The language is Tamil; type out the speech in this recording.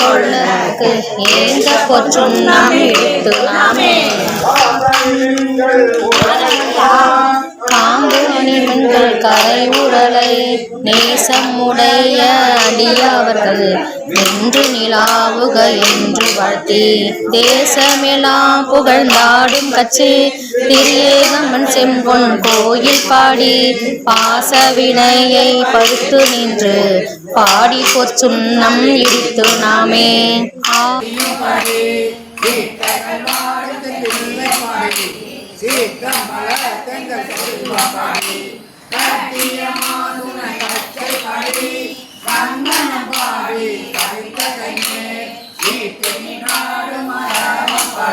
கொள்ளக்கு ஏந்த பொற்றும் நாம் எடுத்து கரை உடலை நேசமுடைய அடியவர்கள். என்று நிலாவுக என்று வாழ்த்தி தேசமெல்லாம் புகழ்ந்தாடும் கச்சி திரியேகம்மன் செம்பொன் கோயில் பாடி பாசவினையை படுத்து நின்று பாடி பொற்சுண்ணம் இடித்து நாமே. ஆ. கட்டிய மாதுனை ी